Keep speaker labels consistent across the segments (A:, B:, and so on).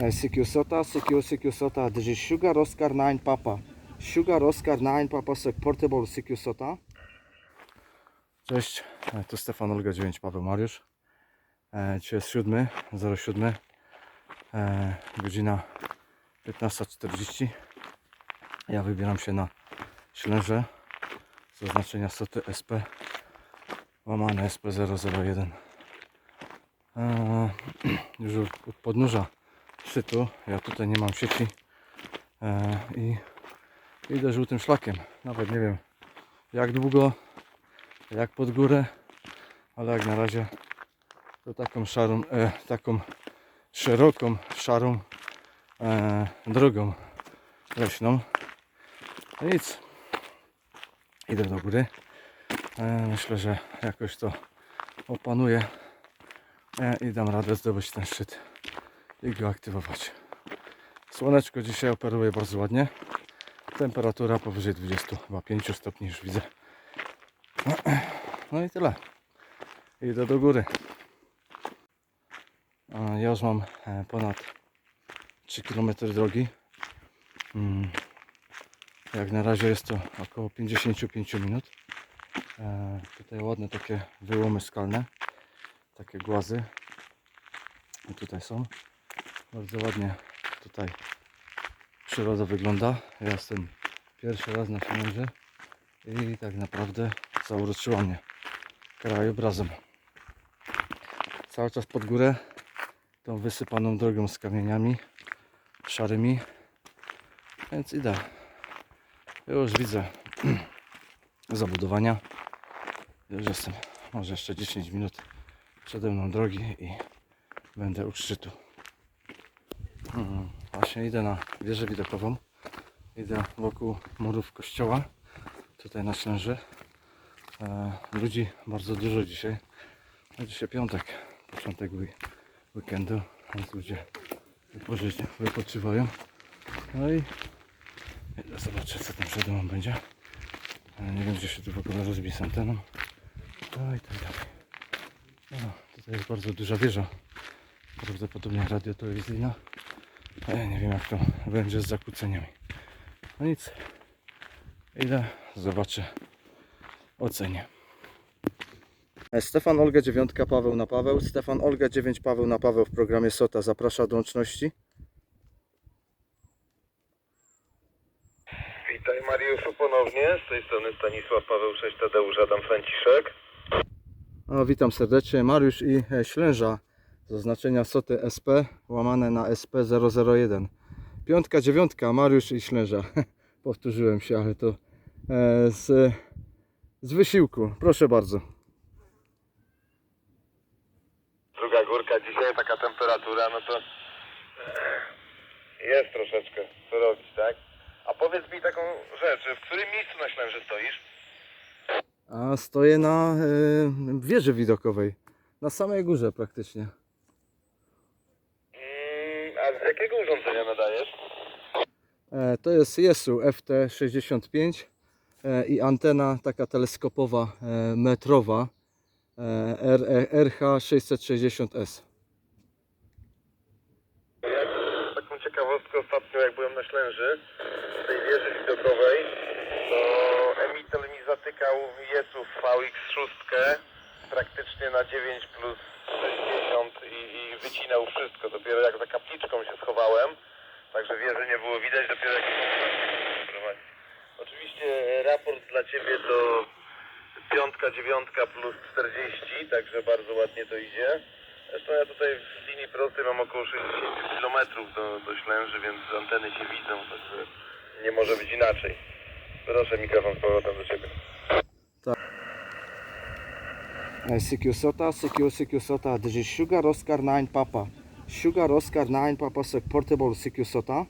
A: CQ SOTA, CQ, CQ SOTA. This is Sugar Oscar 9 Papa. Sugar Oscar 9 Papa Sek Portable CQ SOTA. Cześć, e, to Stefan Olga 9 Paweł Mariusz. E, Dzisiaj jest 7, 07, e, godzina 15.40. Ja wybieram się na Ślęże z oznaczenia SOTY SP łamane SP001. E, Już u podnóża szczytu, ja tutaj nie mam sieci e, i idę żółtym szlakiem. Nawet nie wiem jak długo, jak pod górę, ale jak na razie to taką szarą, e, taką szeroką, szarą e, drogą leśną. No nic, idę do góry. E, myślę, że jakoś to opanuję e, i dam radę zdobyć ten szczyt i go aktywować. Słoneczko dzisiaj operuje bardzo ładnie. Temperatura powyżej 25 stopni już widzę. No i tyle. Idę do góry. Ja już mam e, ponad 3 km drogi. Mm, Jak na razie jest to około 55 minut. E, Tutaj ładne takie wyłomy skalne. Takie głazy. I tutaj są. Bardzo ładnie tutaj przyroda wygląda. Ja jestem pierwszy raz na Ślęży i tak naprawdę zauroczyła mnie krajobrazem. Cały czas pod górę tą wysypaną drogą z kamieniami szarymi. Więc idę. Już widzę zabudowania. Już jestem może jeszcze 10 minut przede mną drogi i będę u szczytu. Mm, Właśnie idę na wieżę widokową. Idę wokół murów kościoła. Tutaj na Ślęży. E, ludzi bardzo dużo dzisiaj. Dzisiaj piątek, początek weekendu, więc ludzie wypoczywają. No i idę zobaczę co tam przede mną będzie. E, nie wiem gdzie się tu w ogóle rozbije z anteną. No i tak dalej. No, tutaj jest bardzo duża wieża. Prawdopodobnie radiotelewizyjna. A ja nie wiem jak to będzie z zakłóceniami. No nic. Idę, zobaczę, ocenię. E, Stefan Olga 9 Paweł na Paweł. Stefan Olga 9 Paweł na Paweł w programie SOTA zaprasza do łączności.
B: Witaj Mariuszu ponownie, z tej strony Stanisław Paweł 6 Tadeusz Adam Franciszek.
A: O, witam serdecznie. Mariusz i e, Ślęża z oznaczenia SOTY SP łamane na SP001. Piątka, dziewiątka, Mariusz i Ślęża. Powtórzyłem się, ale to e, z, z wysiłku. Proszę bardzo.
B: Druga górka, dzisiaj taka temperatura, no to jest troszeczkę co robić, tak? A powiedz mi taką rzecz, w którym miejscu na Ślęży stoisz?
A: A stoję na e, wieży widokowej. Na samej górze praktycznie.
B: Jakiego urządzenia nadajesz?
A: E, to jest Jesu FT65 e, i antena taka teleskopowa e, metrowa e, R- RH660S.
B: Jak, taką ciekawostkę ostatnio jak byłem na Ślęży, w tej wieży widokowej, to emitel mi zatykał Jesów VX6 praktycznie na 9 plus 60 i, i wycinał wszystko. Dopiero jak za kapliczką się schowałem, także wieży nie było widać, dopiero jak prowadzić. Oczywiście raport dla Ciebie to piątka, dziewiątka plus 40, także bardzo ładnie to idzie. Zresztą ja tutaj w linii prostej mam około 60 km do, do Ślęży, więc anteny się widzą, także nie może być inaczej. Proszę mikrofon z powrotem do Ciebie.
A: E, CQ SOTA, CQ, CQ SOTA. This is Sugar Oscar 9 Papa. Sugar Oscar 9 Papa Portable CQ SOTA.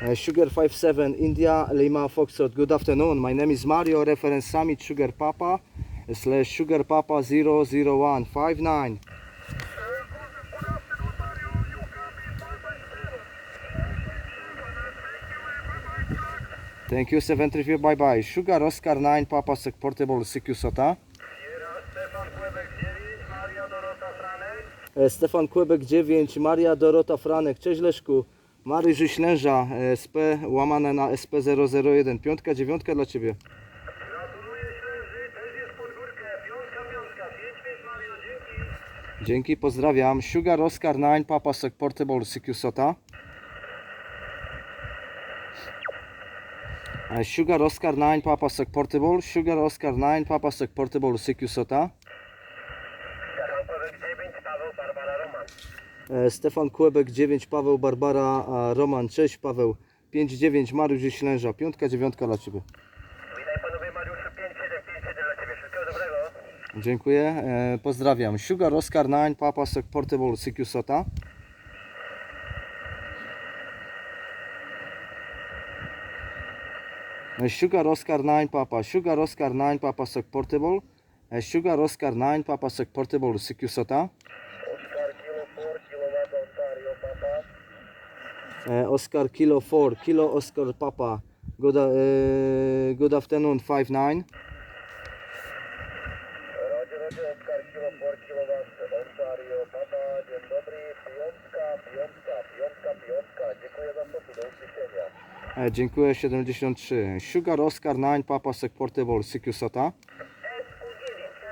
A: Uh, Sugar 57 India Lima Foxtrot. Good afternoon. My name is Mario. Reference Summit Sugar Papa slash Sugar Papa 00159. Thank you, 73. Bye bye. Sugar Oscar 9 Papa Sek Portable CQ SOTA.
C: Stefan Kłebek 9, Maria
A: E, Stefan Kłebek 9, Maria Dorota Franek, cześć Leszku. Mariusz Ślęża, e, SP łamane na SP001, piątka, dziewiątka dla Ciebie.
B: Gratuluję Ślęży, też jest pod górkę. Piątka, piątka, 5-5 Mario, dzięki.
A: Dzięki, pozdrawiam. Sugar Oscar 9, Papa Sek Portable CQ Sota. E, Sugar Oscar 9, Papa Sek Portable, Sugar Oscar 9, Papa Sek Portable CQ Sota.
B: Stefan Kłebek 9, Paweł, Barbara, Roman.
A: E, Stefan Kłebek 9, Paweł Barbara, Roman, cześć Paweł. 5-9, Mariusz Ślęża, piątka, dziewiątka dla Ciebie.
B: Witaj panowie Mariuszu, 5-7, 5-7 dla Ciebie. Wszystkiego dobrego.
A: Dziękuję, e, pozdrawiam. Sugar Oscar 9, Papa Sek Portable CQ Sota. Sugar Oscar 9, Papa, Sugar Oscar 9, Papa Sek Portable. Sugar Oscar 9, Papa Sek Portable CQ Sota.
B: Oscar Kilo 4, Kilowatt Ontario, Papa.
A: E, Oscar Kilo 4, Kilo Oscar Papa. Good, e, good afternoon, 5-9.
B: Roger, Roger, Oscar Kilo 4, Kilowatt Ontario, Papa. Dzień dobry, piątka, piątka, piątka, piątka. Dziękuję za spokój, do usłyszenia.
A: E, dziękuję, 73. Sugar Oscar 9, Papa Sek Portable CQ Sota.
B: SU9,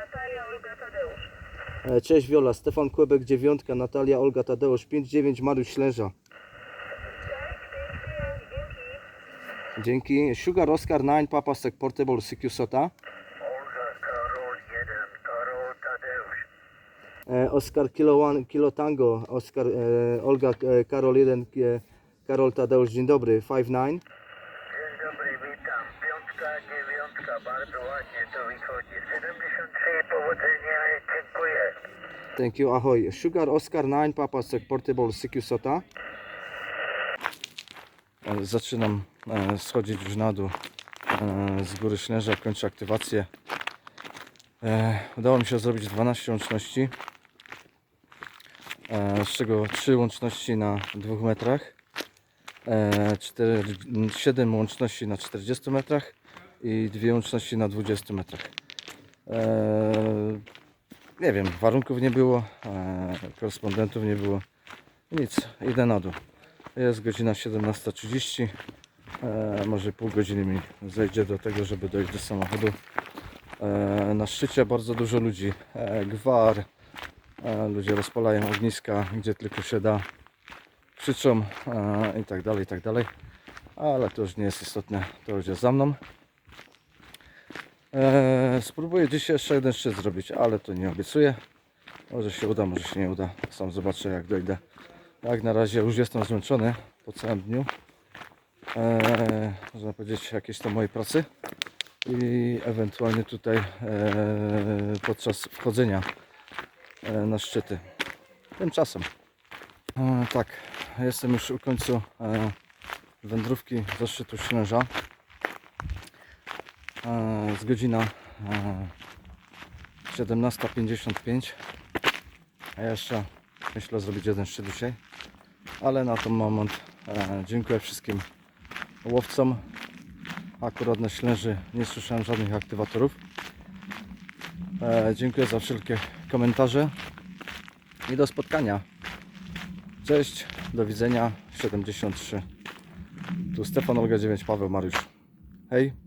B: Natalia, Olga, Tadeusz.
A: E, Cześć Wiola, Stefan Kłebek 9, Natalia Olga Tadeusz 5-9, Mariusz Ślęża. Dzięki. Sugar Oscar 9, Papa Sek Portable CQ Sota.
B: Olga, Karol 1, Karol, Tadeusz.
A: E, Oscar Kilo, one, Kilo Tango, Oscar, e, Olga e, Karol 1, e, Karol Tadeusz, dzień dobry, 5-9.
B: Dzień dobry, witam. Piątka, dziewiątka, bardzo ładnie to wychodzi. 73, powodzenia, dziękuję.
A: Thank you, ahoj. Sugar Oscar 9, Papa Sek Portable CQ Sota. E, Zaczynam e, schodzić już na dół z góry Ślęża, kończę aktywację. E, Udało mi się zrobić 12 łączności, z czego 3 łączności na 2 metrach, 4, 7 łączności na 40 metrach i 2 łączności na 20 metrach. E, nie wiem, warunków nie było, e, korespondentów nie było. Nic, idę na dół. Jest godzina 17.30. E, może pół godziny mi zejdzie do tego, żeby dojść do samochodu. E, na szczycie bardzo dużo ludzi. E, gwar. E, ludzie rozpalają ogniska, gdzie tylko się da. Krzyczą e, i tak dalej, i tak dalej. Ale to już nie jest istotne, to już jest za mną. Eee, spróbuję dzisiaj jeszcze jeden szczyt zrobić, ale to nie obiecuję. Może się uda, może się nie uda. Sam zobaczę jak dojdę. Jak na razie już jestem zmęczony po całym dniu. Eee, można powiedzieć jakieś to mojej pracy. I ewentualnie tutaj podczas wchodzenia na szczyty. Tymczasem. Tak, jestem już u końcu eee, wędrówki do szczytu Ślęża. E, Jest godzina e, 17.55. A ja jeszcze myślę zrobić jeden szczyt dzisiaj. Ale na ten moment e, dziękuję wszystkim łowcom. Akurat na Ślęży nie słyszałem żadnych aktywatorów. E, Dziękuję za wszelkie komentarze i do spotkania. Cześć, do widzenia. 73. Tu Stefan Olga 9, Paweł Mariusz. Hej.